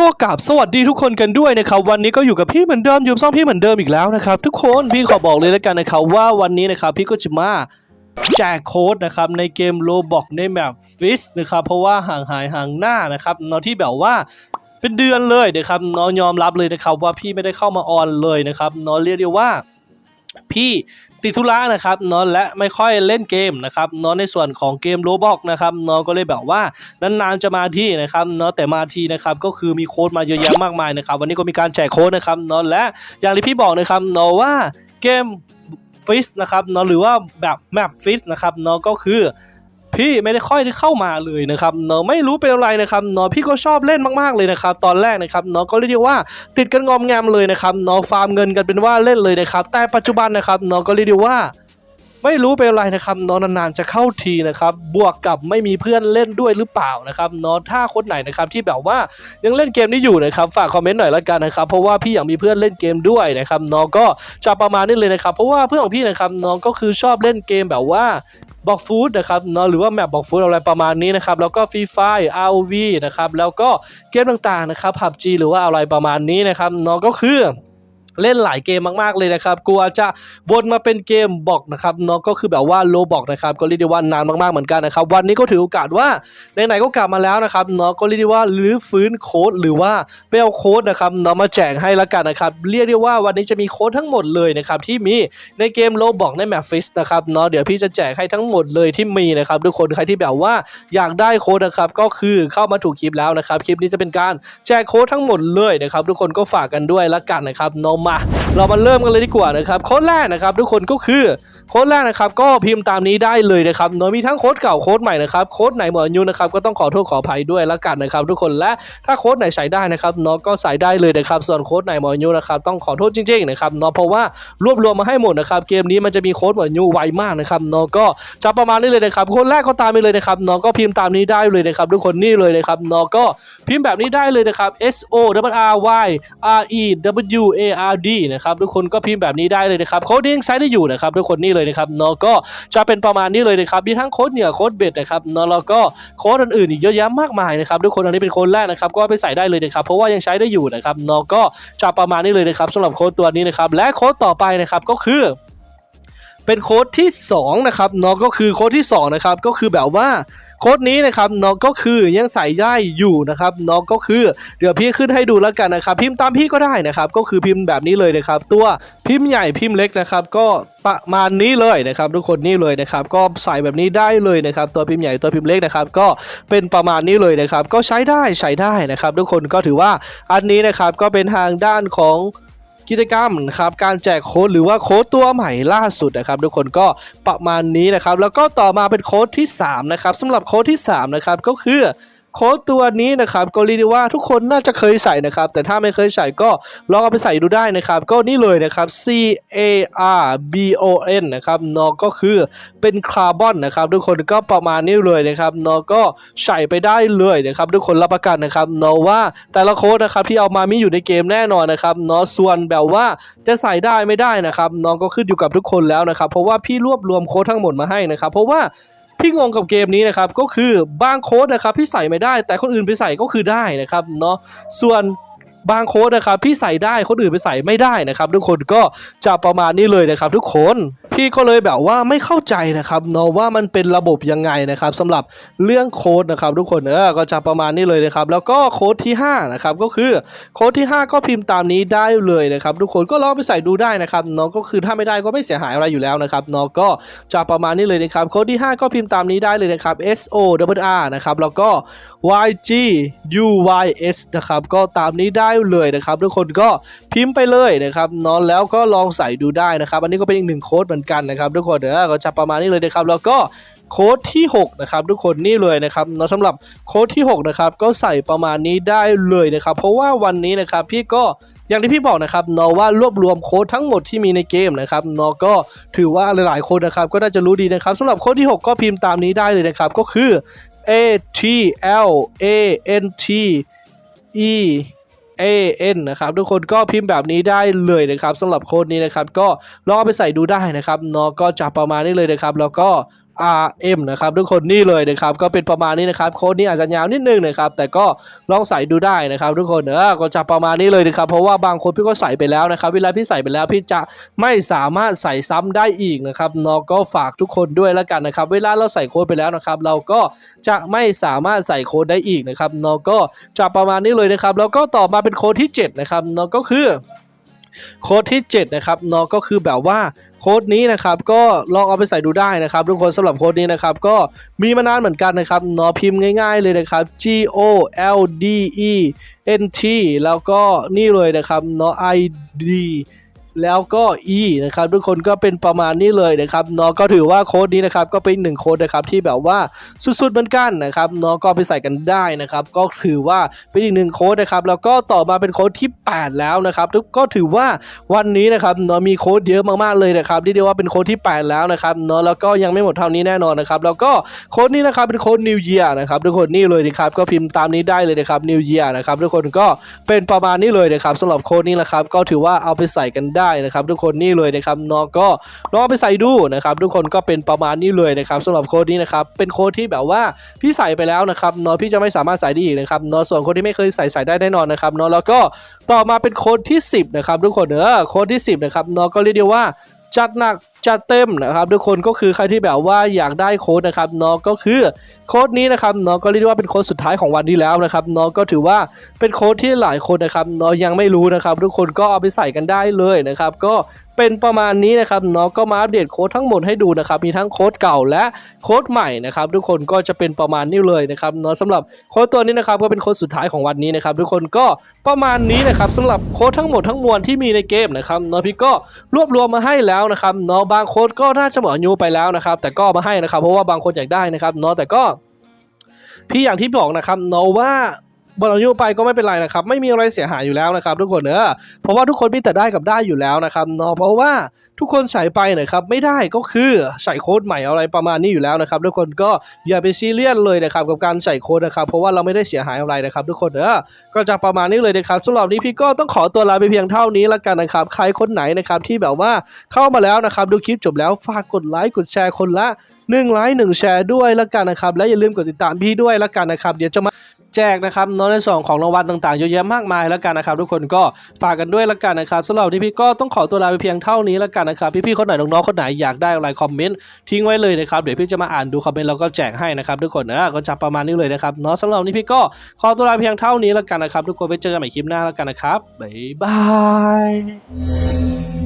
ก็กราบสวัสดีทุกคนกันด้วยนะครับวันนี้ก็อยู่กับพี่เหมือนเดิมยืมซ่องพี่เหมือนเดิมอีกแล้วนะครับทุกคนพี่ขอบอกเลยแล้วกันนะครับว่าวันนี้นะครับพี่ก็จะมาแจกโค้ดนะครับในเกมโลบอกในแมปฟิสนะครับเพราะว่าห่างหายห่างหน้านะครับเนาะที่แบบว่าเป็นเดือนเลยนะครับเนาะยอมรับเลยนะครับว่าพี่ไม่ได้เข้ามาออนเลยนะครับเนาะเรียกได้ว่าพี่ ติดธุระนะครับเนาะและไม่ค่อยเล่นเกมนะครับเนาะในส่วนของเกมโรบอกนะครับเนาะก็เลยแบบว่านานๆจะมาที่นะครับเนาะแต่มาทีนะครับก็คือมีโค้ดมาเยอะแยะมากมายนะครับ วันนี้ก็มีการแจกโค้ดนะครับเนาะและอย่างที่พี่บอกนะครับเนาะว่าเกมฟิสนะครับเนาะหรือว่าแบบแมปฟิสนะครับเนาะก็คือ พี่ไม่ได้ค่อยได้เข้ามาเลยนะครับเนาะไม่รู้เป็นอะไรนะครับเนาะพี่ก็ชอบเล่นมากๆเลยนะครับตอนแรกนะครับเนาะก็เรียกว่าติดกันงอมแงมเลยนะครับเนาะฟาร์มเงินกันเป็นว่าเล่นเลยนะครับแต่ปัจจุบันนะครับเนาะก็เรียกว่าไม่รู้เป็นอะไรนะครับนาะนานๆจะเข้าทีนะครับบวกกับไม่มีเพื่อนเล่นด้วยหรือเปล่านะครับนาะถ้าคนไหนนะครับที่แบบว่ายังเล่นเกมนี้อยู่นะครับฝากคอมเมนต์หน่อยละกันนะครับเพราะว่าพี่อยากมีเพื่อนเล่นเกมด้วยนะครับนาะก็จะประมาณนี้เลยนะครับเพราะว่าเพื่อนของพี่นะครับเนาะก็คือชอบเล่นเกมแบบว่า บอกฟูดนะครับเนาะหรือว่าแมปบอกฟูดอะไรประมาณนี้นะครับแล้วก็ฟรีไฟ ROV นะครับแล้วก็เกมต่างๆนะครับ PUBG หรือว่าอะไรประมาณนี้นะครับเนาะก็คือ เล่นหลายเกมมากๆเลยนะครับกลัวจะวนมาเป็นเกมบอกนะครับเนาะก็คือแบบว่าโลบอกนะครับก็เรียกได้ว่านานมากๆเหมือนกันนะครับ วันนี้ก็ถือโอกาสว่าไหนๆก็กลับมาแล้วนะครับเนาะก็เรียกได้ว่ารื้อฟื้นโค้ดหรือว่าไปเอาโค้ดนะครับเนาะมาแจกให้ละกันนะครับ เรียกได้ว่าวันนี้จะมีโค้ดทั้งหมดเลยนะครับที่มีในเกมโลบอกในแมปฟิสนะครับเนาะเดี๋ยวพี่จะแจกให้ทั้งหมดเลยที่มีนะครับทุกคนใครที่แบบว่าอยากได้โค้ดนะครับก็คือเข้ามาถูกคลิปแล้วนะครับคลิปนี้จะเป็นการแจกโค้ดทั้งหมดเลยนะครับทุกคนก็ฝากกันด้วยละกันนะครับเนาะมา เรามาเริ่มกันเลยดีกว่านะครับข้อแรกนะครับทุกคนก็คือ โค้ดแรกนะครับก็พิมพ์ตามนี้ได้เลยนะครับเนอะมีทั้งโค้ดเก่าโค้ดใหม่นะครับโค้ดไหนหมดอายุนะครับก็ต้องขอโทษขออภัยด้วยละกันนะครับ ทุกคนและถ้าโค้ดไหนใส่ได้นะครับเนาะก็ใส่ได้เลยนะครับส่วนโค้ดไหนหมดอายุนะครับต้องขอโทษจริงๆนะครับเนาะเพราะว่ารวบรวมมาให้หมดนะครับเกมนี้มันจะมีโค้ดหมดอายุไวมากนะครับเนาะก็จะประมาณนี้เลยนะครับโค้ดแรกก็ตามไปเลยนะครับเนาะก็พิมพ์ตามนี้ได้เลยนะครับทุกคนนี่เลยนะครับเนาะก็พิมพ์แบบนี้ได้เลยนะครับ S O W R Y R E W A R D นะครับทุกคนก็พิมพ์แบบนี้ได้เลยนะครับโค้ดยังใช้ได้อยู่นะครับทุกคนนี่เลยนะครับเนาะก็จะเป็นประมาณนี้เลยนะครับมีทั้งโค้ดเหนือโค้ดเบ็ดนะครับเนาะแล้วก็โค้ดอื่นๆอีกเยอะแยะมากมายนะครับทุกคนอันนี้เป็นโค้ดแรกนะครับก็ไปใส่ได้เลยนะครับเพราะว่ายังใช้ได้อยู่นะครับเนาะก็จะประมาณนี้เลยนะครับสำหรับโค้ดตัวนี้นะครับและโค้ดต่อไปนะครับก็คือ เป็นโค้ดที่2นะครับเนาะก็คือโค้ดที่2นะครับก็คือแบบว่าโค้ดนี้นะครับเนาะก็คือยังใส่ได้อยู่นะครับเนาะก็คือเดี๋ยวพี่ขึ้นให้ดูแล้วกันนะครับ พิมพ์ตามพี่ก็ได้นะครับ ก็คือพิมพ์แบบนี้เลยนะครับ ตัวพิมพ์ใหญ่พิมพ์เล็กนะครับ ก็ประมาณนี้เลยนะครับ ทุกคนนี่เลยนะครับ ก็ใส่แบบนี้ได้เลยนะครับ ตัวพิมพ์ใหญ่ตัวพิมพ์เล็กนะครับ ก็เป็นประมาณนี้เลยนะครับ ก็ใช้ได้ใช้ได้นะครับ ทุกคนก็ถือว่าอันนี้นะครับก็เป็นทางด้านของ กิจกรรมนะครับการแจกโค้ดหรือว่าโค้ดตัวใหม่ล่าสุดนะครับทุกคนก็ประมาณนี้นะครับแล้วก็ต่อมาเป็นโค้ดที่3นะครับสำหรับโค้ดที่3นะครับก็คือ โค้ดตัวนี้นะครับก็เรียกได้ว่าทุกคนน่าจะเคยใส่นะครับ แต่ถ้าไม่เคยใส่ก็ลองเอาไปใส่ดูได้นะครับ ก็นี่เลยนะครับ C A R B O N นะครับนอก็คือเป็นคาร์บอนนะครับ ทุกคนก็ประมาณนี้เลยนะครับนอก็ใส่ไปได้เลยนะครับ ทุกคนรับประกันนะครับนอว่าแต่ละโค้ดนะครับที่เอามามีอยู่ในเกมแน่นอนนะครับนอส่วนแบบว่าจะใส่ได้ไม่ได้นะครับน้องก็ขึ้นอยู่กับทุกคนแล้วนะครับ เพราะว่าพี่รวบรวมโค้ดทั้งหมดมาให้นะครับ เพราะว่า พี่งงกับเกมนี้นะครับก็คือบางโค้ดนะครับพี่ใส่ไม่ได้ แต่คนอื่นไปใส่ก็คือได้นะครับเนาะส่วน บางโค้ดนะครับพี่ใส่ได้คนอื่นไปใส่ไม่ได้นะครับ ทุกคนก็จะประมาณนี้เลยนะครับ ทุกคนพี่ก็เลยแบบว่าไม่เข้าใจนะครับเนาะว่ามันเป็นระบบยังไงนะครับสำหรับเรื่องโค้ดนะครับทุกคนเออก็จะประมาณนี้เลยนะครับ แล้วก็โค้ดที่5นะครับก็คือโค้ดที่ 5 ก็พิมพ์ตามนี้ได้เลยนะครับ ทุกคนก็ลองไปใส่ดูได้นะครับเนาะก็คือถ้าไม่ได้ก็ไม่เสียหายอะไรอยู่แล้วนะครับเนาะก็จะประมาณนี้เลยนะครับโค้ดที่ 5 ก็พิมพ์ตามนี้ได้เลยนะครับ S O W R นะครับแล้วก็ Y G U Y S นะครับก็ตามนี้ได้ได้เลยนะครับทุกคนก็พิมพ์ไปเลยนะครับนาะแล้วก็ลองใส่ดูได้นะครับอันนี้ก็เป็นอีกหนึ่งโค้ดเหมือนกันนะครับทุกคนเดี๋ยวก็จะประมาณนี้เลยนะครับแล้วก็โค้ดที่ 6 นะครับ ทุกคนนี่เลยนะครับเนาะสำหรับโค้ดที่ 6 นะครับ ก็ใส่ประมาณนี้ได้เลยนะครับ เพราะว่าวันนี้นะครับพี่ก็อย่างที่พี่บอกนะครับเนาะว่ารวบรวมโค้ดทั้งหมดที่มีในเกมนะครับเนาะก็ถือว่าหลายๆคนนะครับ ก็น่าจะรู้ดีนะครับสำหรับโค้ดที่ 6 ก็พิมพ์ตามนี้ได้เลยนะครับ ก็คือ A T L A N T E A N นะครับทุกคนก็พิมพ์แบบนี้ได้เลยนะครับสำหรับโค้ดนี้นะครับก็ลองไปใส่ดูได้นะครับเนาะก็จะประมาณนี้เลยนะครับ แล้วก็ RM นะครับทุกคนนี่เลยนะครับก็เป็นประมาณนี้นะครับโค้ดนี้อาจจะยาวนิดนึงนะครับแต่ก็ลองใส่ดูได้นะครับทุกคนเออก็จะประมาณนี้เลยนะครับเพราะว่าบางคนพี่ก็ใส่ไปแล้วนะครับเวลาพี่ใส่ไปแล้วพี่จะไม่สามารถใส่ซ้ำได้อีกนะครับนาะก็ฝากทุกคนด้วยแล้วกันนะครับเวลาเราใส่โค้ดไปแล้วนะครับเราก็จะไม่สามารถใส่โค้ดได้อีกนะครับนาะก็จะประมาณนี้เลยนะครับแล้วก็ต่อมาเป็นโค้ดที่7นะครับนาะก็คือ โค้ดที่ 7 นะครับเนาะก็คือแบบว่าโค้ดนี้นะครับก็ลองเอาไปใส่ดูได้นะครับ ทุกคนสำหรับโค้ดนี้นะครับก็มีมานานเหมือนกันนะครับเนาะพิมพ์ง่าย ๆ เลยนะครับ G O L D E N T แล้วก็นี่เลยนะครับเนาะ I D แล้วก็ E นะครับทุกคนก็เป็นประมาณนี้เลยนะครับเนาะก็ถือว่าโค้ดนี้นะครับก็เป็นหนึ่งโค้ดนะครับที่แบบว่าสุดๆเหมือนกันนะครับเนาะก็ไปใส่กันได้นะครับก็ถือว่าเป็นอีกหนึ่งโค้ดนะครับแล้วก็ต่อมาเป็นโค้ดที่ 8 แล้วนะครับทุกก็ถือว่าวันนี้นะครับเนาะมีโค้ดเยอะมากๆเลยนะครับที่เรียกว่าเป็นโค้ดที่ 8 แล้วนะครับเนาะแล้วก็ยังไม่หมดเท่านี้แน่นอนนะครับแล้วก็โค้ดนี้นะครับเป็นโค้ด New Year นะครับทุกคนนี่เลยนะครับก็พิมพ์ตามนี้ได้เลยนะครับ New Year นะครับทุกคนก็เป็นประมาณนี้เลยนะครับสำหรับโค้ดนี้นะครับก็ถือว่าเอาไปใส่กันได้ได้นะครับทุกคนนี่เลยนะครับนอก็ลองไปใส่ดูนะครับทุกคนก็เป็นประมาณนี้เลยนะครับสำหรับโค้ดนี้นะครับเป็นโค้ดที่แบบว่าพี่ใส่ไปแล้วนะครับนอพี่จะไม่สามารถใส่ได้อีกนะครับนอส่วนคนที่ไม่เคยใส่ใส่ได้แน่นอนนะครับนอแล้วก็ต่อมาเป็นโค้ดที่ 10นะครับทุกคนเออโค้ดที่ 10นะครับนอก็เรียกได้ว่าจัดหนัก จัดเต็มนะครับทุกคนก็คือใครที่แบบว่าอยากได้โค้ดนะครับเนาะก็คือโค้ดนี้นะครับเนาะก็เรียกว่าเป็นโค้ดสุดท้ายของวันนี้แล้วนะครับเนาะก็ถือว่าเป็นโค้ดที่หลายคนนะครับเนาะยังไม่รู้นะครับ ทุกคนก็เอาไปใส่กันได้เลยนะครับก็เป็นประมาณนี้นะครับเนาะก็มาอัปเดตโค้ดทั้งหมดให้ดูนะครับมีทั้งโค้ดเก่าและโค้ดใหม่นะครับทุกคนก็จะเป็นประมาณนี้เลยนะครับเนาะสำหรับโค้ดตัวนี้นะครับก็เป็นโค้ดสุดท้ายของวันนี้นะครับทุกคนก็ประมาณนี้นะครับสำหรับโค้ดทั้งหมดทั้งมวลที่มีในเกมนะครับเนาะพี่ก็รวบรวมมาให้แล้วนะครับเนาะบางคนก็น่าจะหมดอายุไปแล้วนะครับ แต่ก็มาให้นะครับ เพราะว่าบางคนอยากได้นะครับเนาะแต่ก็พี่อย่างที่บอกนะครับเนาะว่า บอลอายุไปก็ไม่เป็นไรนะครับ ไม่มีอะไรเสียหายอยู่แล้วนะครับ ทุกคนเนอะเพราะว่าทุกคนมีแต่ได้กับได้อยู่แล้วนะครับเนาะเพราะว่าทุกคนใส่ไปนะครับไม่ได้ก็คือใส่โค้ดใหม่อะไรประมาณนี้อยู่แล้วนะครับ ทุกคนก็อย่าไปซีเรียสเลยนะครับกับการใส่โค้ดนะครับ เพราะว่าเราไม่ได้เสียหายอะไรนะครับ ทุกคนเนอะก็จะประมาณนี้เลยนะครับสำหรับนี้พี่ก็ต้องขอตัวลาไปเพียงเท่านี้แล้วกันนะครับ ใครคนไหนนะครับที่แบบว่าเข้ามาแล้วนะครับ ดูคลิปจบแล้วฝากกดไลค์กดแชร์คนละหนึ่งไลค์หนึ่งแชร์ด้วยแล้วกันนะครับและอย่าลืมกดติดตามพี่ด้วยแล้วกันนะครับ เดี๋ยวจะมา แจกนะครับน้องในส่วนของรางวัลต่างๆเยอะแยะมากมายแล้วกันนะครับทุกคนก็ฝากกันด้วยแล้วกันนะครับสำหรับวันนี้พี่ก็ต้องขอตัวลาไปเพียงเท่านี้แล้วกันนะครับพี่ๆคนไหนน้องๆคนไหนอยากได้อะไรคอมเมนต์ทิ้งไว้เลยนะครับเดี๋ยวพี่จะมาอ่านดูคอมเมนต์แล้วก็แจกให้นะครับทุกคนนะก็จะประมาณนี้เลยนะครับเนาะสำหรับนี้พี่ก็ขอตัวลาเพียงเท่านี้แล้วกันนะครับทุกคนไว้เจอกันใหม่คลิปหน้าแล้วกันนะครับบ๊ายบาย